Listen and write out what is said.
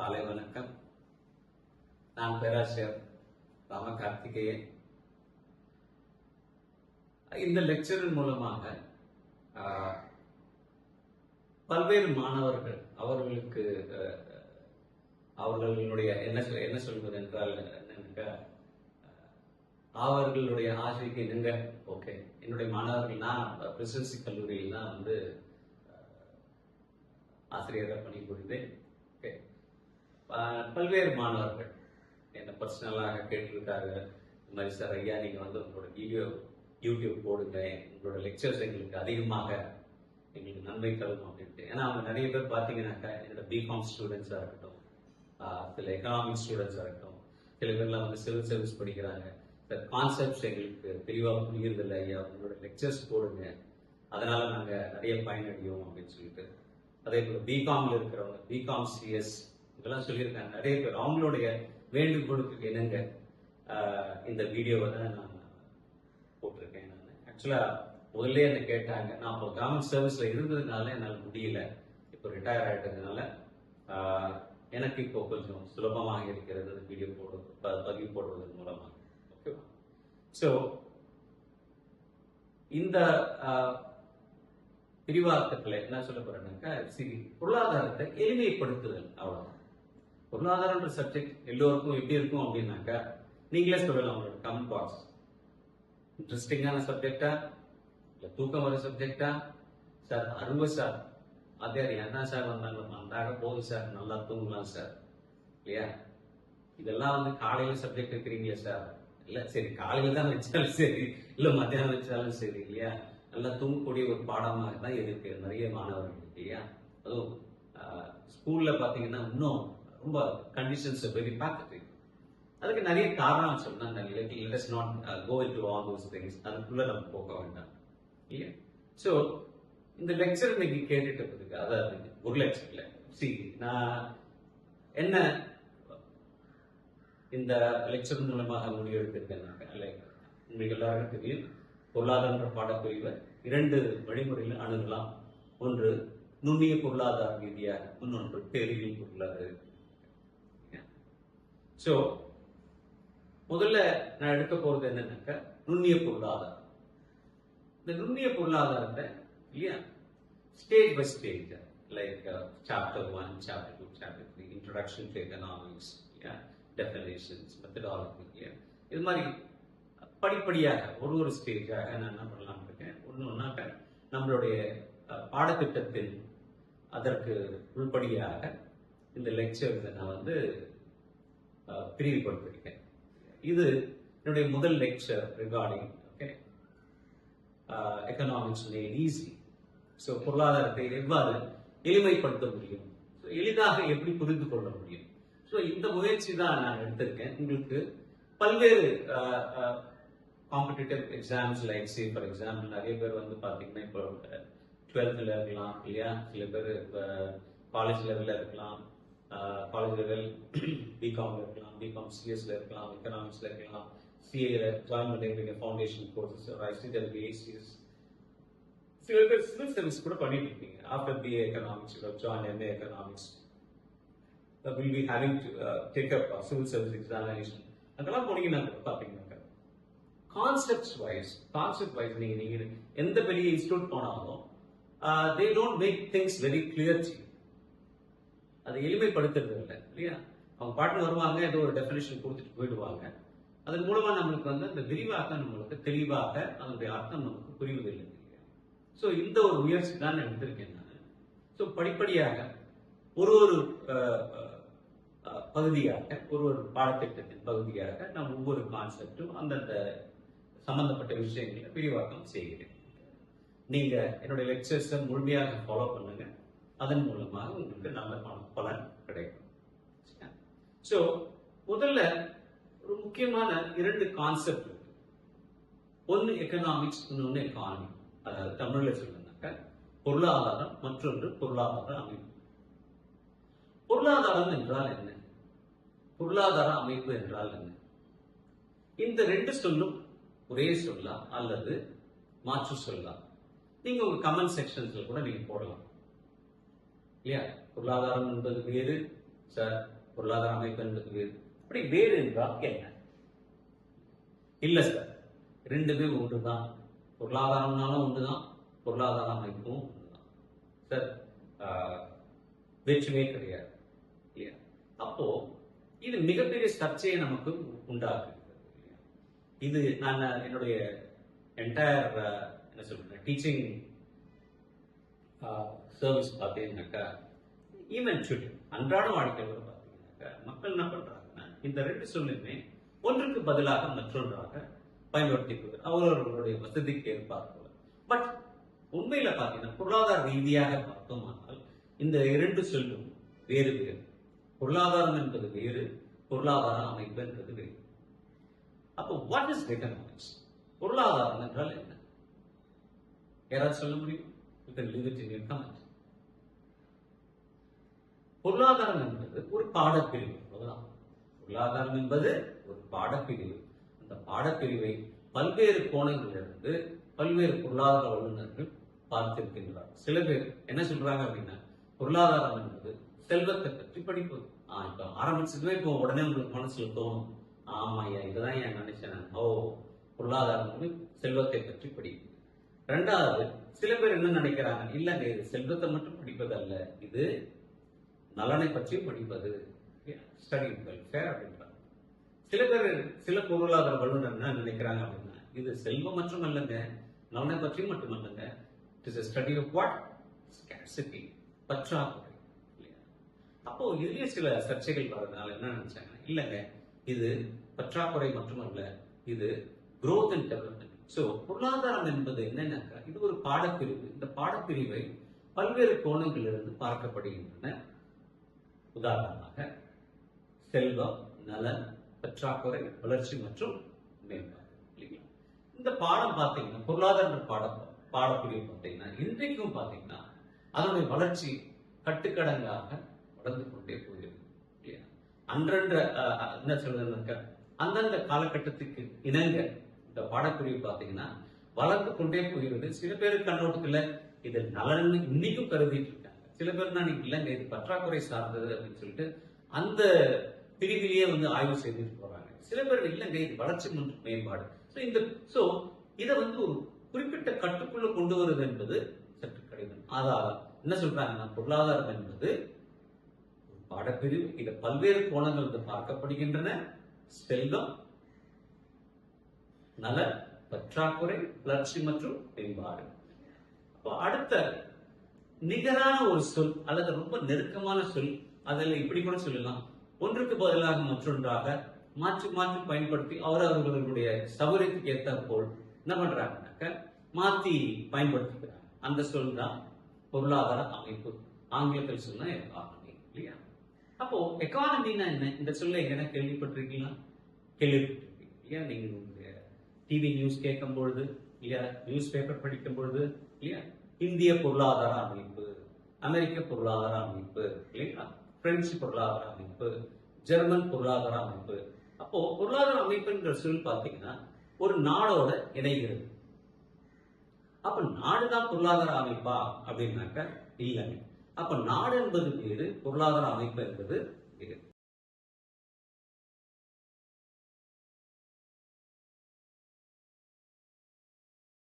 காலை வணக்கம். நான் பேராசிரியர் ராம கார்த்திகேயன் இந்த லெக்சரின் மூலமாக பல்வேறு மாணவர்கள் அவர்களுக்கு அவர்களுடைய என்ன சொல் என்ன சொல்வது என்றால் அவர்களுடைய ஆசைக்கு நீங்க. ஓகே. என்னுடைய மாணவர்கள் நான் பிரசிடன்சி கல்லூரியில் தான் வந்து ஆசிரியராக பணிபுரிந்தேன். பல்வேறு மாணவர்கள் என்ன பர்சனலாக கேட்டிருக்காங்க. இந்த மாதிரி சார் ஐயா நீங்கள் வந்து உங்களோட வீடியோ யூடியூப் போடுங்க. உங்களோட லெக்சர்ஸ் எங்களுக்கு அதிகமாக எங்களுக்கு நன்மை தரும் அப்படின்ட்டு. ஏன்னா அவங்க நிறைய பேர் பார்த்தீங்கன்னாக்கா என்னோட பிகாம் ஸ்டூடெண்ட்ஸாக இருக்கட்டும் சில எக்கனாமிக் ஸ்டூடெண்ட்ஸாக இருக்கட்டும் சில பேர்லாம் வந்து சிவில் சர்வீஸ் படிக்கிறாங்க. சார் கான்செப்ட்ஸ் எங்களுக்கு தெளிவாக புரியுறதில்ல ஐயா. உங்களோட லெக்சர்ஸ் போடுங்க. அதனால நாங்கள் நிறைய பயனடையோம் அப்படின்னு சொல்லிட்டு. அதே போல் பிகாம்ல இருக்கிறவங்க பிகாம் சிஎஸ் இதெல்லாம் சொல்லியிருக்காங்க. நிறைய பேர் அவங்களுடைய வேண்டுகோளுக்கு இணங்க இந்த வீடியோவை தான் நான் போட்டிருக்கேன் நான். ஆக்சுவலாக முதல்ல என்ன கேட்டாங்க நான் அப்போ கவர்மெண்ட் சர்வீஸில் இருந்ததுனால என்னால் முடியல. இப்போ ரிட்டையர் ஆகிட்டதுனால எனக்கு இப்போ கொஞ்சம் சுலபமாக இருக்கிறது அந்த வீடியோ போடு பதிவு போடுவதன் மூலமாக. ஓகேவா ஸோ இந்த பிரிவார்த்தத்தில் விரிவாக்கத்தில் என்ன சொல்ல போறேன்னாக்கா சரி பொருளாதாரத்தை எளிமைப்படுத்துதல் அவ்வளோதான் பொருளாதாரன்ற சப்ஜெக்ட் எல்லோருக்கும் எப்படி இருக்கும் அப்படின்னாக்கா நீங்களே சொல்லலாம் உங்களோட கமெண்ட் பாக்ஸ் இன்ட்ரெஸ்டிங்கான சப்ஜெக்டா இல்ல தூக்கம் வர சப்ஜெக்டா சார் அருமை சார். அதே என்ன சார் வந்தாங்க அந்தாக போதும் சார். நல்லா தூங்கலாம் சார். இல்லையா? இதெல்லாம் வந்து காலையில சப்ஜெக்ட் இருக்கிறீங்களா சார். இல்ல சரி காலையில தான் வச்சாலும் சரி. இல்ல மத்தியானம் வச்சாலும் சரி இல்லையா? நல்லா தூங்கக்கூடிய ஒரு பாடமாக தான் இருக்கு நிறைய மாணவர்கள் இல்லையா? அதுவும் ஸ்கூல்ல பாத்தீங்கன்னா இன்னும் ரொம்ப கண்டிஷன்ஸ் வெரி பேத்தட்டிக் அதுக்கு நிறைய காரணம் சொன்னாங்க let's not go to all those things அதுக்குள்ள நம்ம போக வேண்டாம். இல்லையா? ஸோ இந்த லெக்சர் இன்னைக்கு கேட்டுட்டு இருக்கு அதாவது ஒரு லெக்சர்ல சி நான் என்ன இந்த லெக்சர் மூலமாக முடிவெடுத்திருக்கேன் லைக் உங்களுக்கு எல்லாருக்கும் தெரியும். பொருளாதார பாடப்பிரிவை இரண்டு வழிமுறையில் அணுகலாம். ஒன்று நுண்ணிய பொருளாதார ரீதியாக இன்னொன்று பெரிய பொருளாதார ஸோ முதல்ல நான் எடுக்க போகிறது என்னன்னாக்கா நுண்ணிய பொருளாதாரம். இந்த நுண்ணிய பொருளாதாரத்தை இல்லையா? Stage by stage like chapter one chapter two chapter three introduction to economics இல்லையா டெஃபினேஷன்ஸ் மெத்தடாலஜி இல்லையா இது மாதிரி படிப்படியாக ஒரு ஒரு ஸ்டேஜாக நான் என்ன பண்ணலாம் இருக்கேன். ஒன்று ஒன்றாக்க நம்மளுடைய பாடத்திட்டத்தில் பாடத்திட்டத்தின் அதற்கு உள்படியாக இந்த லெக்சர்ஸை நான் வந்து பிரிவுபடுத்திருக்கேன். இது என்னுடைய முதல் lecture recording okay economics made easy so பொருளாதாரத்தை எவ்வாறு எளிமைப்படுத்த முடியும்? எளிதாக எப்படி புரிந்து கொள்ள முடியும்? ஸோ இந்த முயற்சி தான் நான் எடுத்திருக்கேன். உங்களுக்கு பல்வேறு competitive exams like C for example நிறைய பேர் வந்து பார்த்தீங்கன்னா இப்போ டுவெல்த்தில் இருக்கலாம் இல்லையா? சில பேர் காலேஜ் லெவலில் இருக்கலாம். காலேஜ் லெவல் பிகாம்ல இருக்கலாம் பிகாம் சிஎஸ்ல இருக்கலாம் எக்கனாமிக்ஸ்ல இருக்கலாம் சிஏல ஜாயின் பண்ணிருக்கீங்க ஃபவுண்டேஷன் கோர்சஸ் ஐசிடல் பிஎஸ்சிஎஸ் சில பேர் சிவில் சர்வீஸ் கூட பண்ணிட்டு இருக்கீங்க after BA economics join MA economics will be having to take up civil service examination அதெல்லாம் போனீங்கன்னா கூட பார்த்தீங்கன்னாக்கா கான்செப்ட்ஸ் வைஸ் கான்செப்ட் வைஸ் நீங்க நீங்க எந்த பெரிய இன்ஸ்டியூட் போனாலும் they don't make things very clear அதை எளிமைப்படுத்துறது இல்லை இல்லையா? அவங்க பாட்டு வருவாங்க ஏதோ ஒரு டெஃபினேஷன் கொடுத்துட்டு போயிடுவாங்க. அதன் மூலமா நம்மளுக்கு வந்து அந்த விரிவாக்கம் நம்மளுக்கு தெளிவாக அதனுடைய அர்த்தம் நமக்கு புரிவதில்லை ஸோ இந்த ஒரு முயற்சி தான் நான் எடுத்திருக்கேன் நான். ஸோ படிப்படியாக ஒரு ஒரு பகுதியாக ஒரு ஒரு பாடத்திட்டத்தின் பகுதியாக நான் ஒவ்வொரு கான்செப்டும் அந்தந்த சம்பந்தப்பட்ட விஷயங்களை விரிவாக்கம் செய்கிறேன். நீங்க என்னுடைய லெக்சர்ஸை முழுமையாக ஃபாலோ பண்ணுங்க. அதன் மூலமாக உங்களுக்கு நல்ல பண- பலன் கிடைக்கும். ஸோ முதல்ல ஒரு முக்கியமான இரண்டு கான்செப்ட் இருக்கு. ஒன்று எக்கனாமிக்ஸ் இன்னொன்று எக்கானமி அதாவது தமிழில் சொல்லணும்னாக்க பொருளாதாரம் மற்றொன்று பொருளாதார அமைப்பு. பொருளாதாரம் என்றால் என்ன? பொருளாதார அமைப்பு என்றால் என்ன? இந்த ரெண்டு சொல்லும் ஒரே சொல்லா அல்லது மாற்று சொல்லா? நீங்க உங்க கமெண்ட் செக்ஷன்ஸ்ல கூட நீங்க போடலாம். இல்லையா? பொருளாதாரம் என்பது வேறு சார். பொருளாதார அமைப்பு என்பது வேறு. அப்படி வேறு என்றால் என்ன? இல்ல சார். ரெண்டுமே ஒன்றுதான். பொருளாதாரம்னாலும் ஒன்றுதான். பொருளாதார அமைப்பும் ஒன்றுதான். சார் வேற்றுமே கிடையாது. இல்லையா? அப்போ இது மிகப்பெரிய சர்ச்சையை நமக்கு உண்டாக்குகிறது. இது நான் என்னுடைய என்டையர் என்ன சொல்றேன் டீச்சிங் சர்வீஸ் பார்த்தீங்கன்னாக்கா ஈவன் டுடே அன்றாட வாழ்க்கையில் பார்த்தீங்கன்னாக்கா மக்கள் என்ன பண்றாங்கன்னா இந்த ரெண்டு சொல்லுமே ஒன்றுக்கு பதிலாக மற்றொன்றாக பயன்படுத்திக் அவரவர்களுடைய வசதிக்கு ஏற்பார்கள் பட் உண்மையில பார்த்தீங்கன்னா பொருளாதார ரீதியாக பார்த்தோமானால் இந்த இரண்டு சொல்லும் வேறு வேறு. பொருளாதாரம் என்பது வேறு பொருளாதார அமைப்பு என்பது வேறு. அப்போ வாட் இஸ் எக்கனாமிக்ஸ் பொருளாதாரம் என்றால் என்ன? யாராவது சொல்ல முடியும்? You can leave it in your comment பொருளாதாரம் என்பது ஒரு பாடப்பிரிவு. அவ்வளவுதான். பொருளாதாரம் என்பது ஒரு பாடப்பிரிவு. அந்த பாடப்பிரிவை பல்வேறு கோணங்களிலிருந்து பல்வேறு பொருளாதார வல்லுநர்கள் பார்த்திருக்கின்றார் சில பேர் என்ன சொல்றாங்க அப்படின்னா பொருளாதாரம் என்பது செல்வத்தை பற்றி படிப்பது. ஆஹ் இப்ப ஆரம்பிச்சதுமே இப்போ உடனே உங்களுக்கு மனசுல தோணும். ஆமா ஐயா இதுதான் என் நினைச்சேன். ஓ பொருளாதாரம் செல்வத்தை பற்றி படிப்பது. ரெண்டாவது சில பேர் என்ன நினைக்கிறாங்க? இல்லங்க இது செல்வத்தை மட்டும் படிப்பது அல்ல இது நலனை பற்றியும் படிப்பது. ஸ்டடி வெல்ஃபேர் அப்படின்றாங்க. சில பேர் சில பொருளாதார வல்லுநர் என்ன நினைக்கிறாங்க அப்படின்னா இது செல்வம் மற்றும் அல்லங்க நலனை பற்றியும் மட்டும் அல்லங்க it is study of what scarcity பற்றாக்குறை இல்லையா? அப்போ இதுலயே சில சர்ச்சைகள் வர்றதுனால என்ன நினைச்சாங்க இல்லங்க இது பற்றாக்குறை மட்டுமல்ல இது குரோத் அண்ட் டெவலப்மெண்ட் ஸோ பொருளாதாரம் என்பது என்னன்னாக்கா? இது ஒரு பாடப்பிரிவு. இந்த பாடப்பிரிவை பல்வேறு கோணங்களிலிருந்து பார்க்கப்படுகின்றன. உதாரணமாக செல்வம் நலன் பற்றாக்குறை வளர்ச்சி மற்றும் மேம்பாடு. இல்லைங்களா? இந்த பாடம் பார்த்தீங்கன்னா பொருளாதார பாட பாடப்பிரிவு பார்த்தீங்கன்னா இன்றைக்கும் பார்த்தீங்கன்னா அதனுடைய வளர்ச்சி கட்டுக்கடங்காக வளர்ந்து கொண்டே போகிறது. இல்லையா? அன்றன்ற என்ன சொல்றதுனாக்க அந்தந்த காலகட்டத்துக்கு இணங்க இந்த பாடப்பிரிவு பார்த்தீங்கன்னா வளர்ந்து கொண்டே போகிறது. சில பேர் கண்ணோட்டத்துல இது நலன் இன்னைக்கும் கருதிட்டு இருக்காங்க. சில பேர் தான் இல்லைங்க இது பற்றாக்குறை சார்ந்தது அப்படின்னு சொல்லிட்டு அந்த பிரிவிலேயே வந்து ஆய்வு செய்துட்டு போறாங்க. சில பேர் இல்லைங்க இது வளர்ச்சி மற்றும் மேம்பாடு. ஸோ இந்த ஸோ இதை வந்து ஒரு குறிப்பிட்ட கட்டுக்குள்ள கொண்டு வருவது என்பது சற்று கடினம். அதாவது என்ன சொல்றாங்கன்னா பொருளாதாரம் என்பது பாடப்பிரிவு. இதை பல்வேறு கோணங்கள் பார்க்கப்படுகின்றன. செல்வம் நல பற்றாக்குறை வளர்ச்சி மற்றும் மேம்பாடு. அடுத்த நிகரான ஒரு சொல் அல்லது ரொம்ப நெருக்கமான சொல் அதில் இப்படி கூட சொல்லலாம். ஒன்றுக்கு பதிலாக மற்றொன்றாக மாற்றி மாற்றி பயன்படுத்தி அவரவர்களுடைய சௌகரியத்துக்கு ஏற்ற போல் என்ன பண்றாங்கனாக்க மாத்தி பயன்படுத்திக்கிறாங்க. அந்த சொல் தான் பொருளாதார அமைப்பு. ஆங்கிலத்தில் சொன்னா எக்கானமி இல்லையா? அப்போ எக்கானமின்னா என்ன? இந்த சொல்ல எங்கன்னா கேள்விப்பட்டிருக்கீங்களா? கேள்விப்பட்டிருக்கீங்க இல்லையா? நீங்க டிவி நியூஸ் கேட்கும் பொழுது இல்லையா? நியூஸ் பேப்பர் படிக்கும் பொழுது இல்லையா? இந்திய பொருளாதார அமைப்பு அமெரிக்க பொருளாதார அமைப்பு இல்லையா? பிரெஞ்சு பொருளாதார அமைப்பு ஜெர்மன் பொருளாதார அமைப்பு. அப்போ பொருளாதார அமைப்புன்ற சொல் பார்த்தீங்கன்னா ஒரு நாடோட இணைகிறது அப்ப நாடுதான் பொருளாதார அமைப்பா அப்படின்னாக்க இல்லைங்க. அப்ப நாடு என்பது வேறு பொருளாதார அமைப்பு என்பது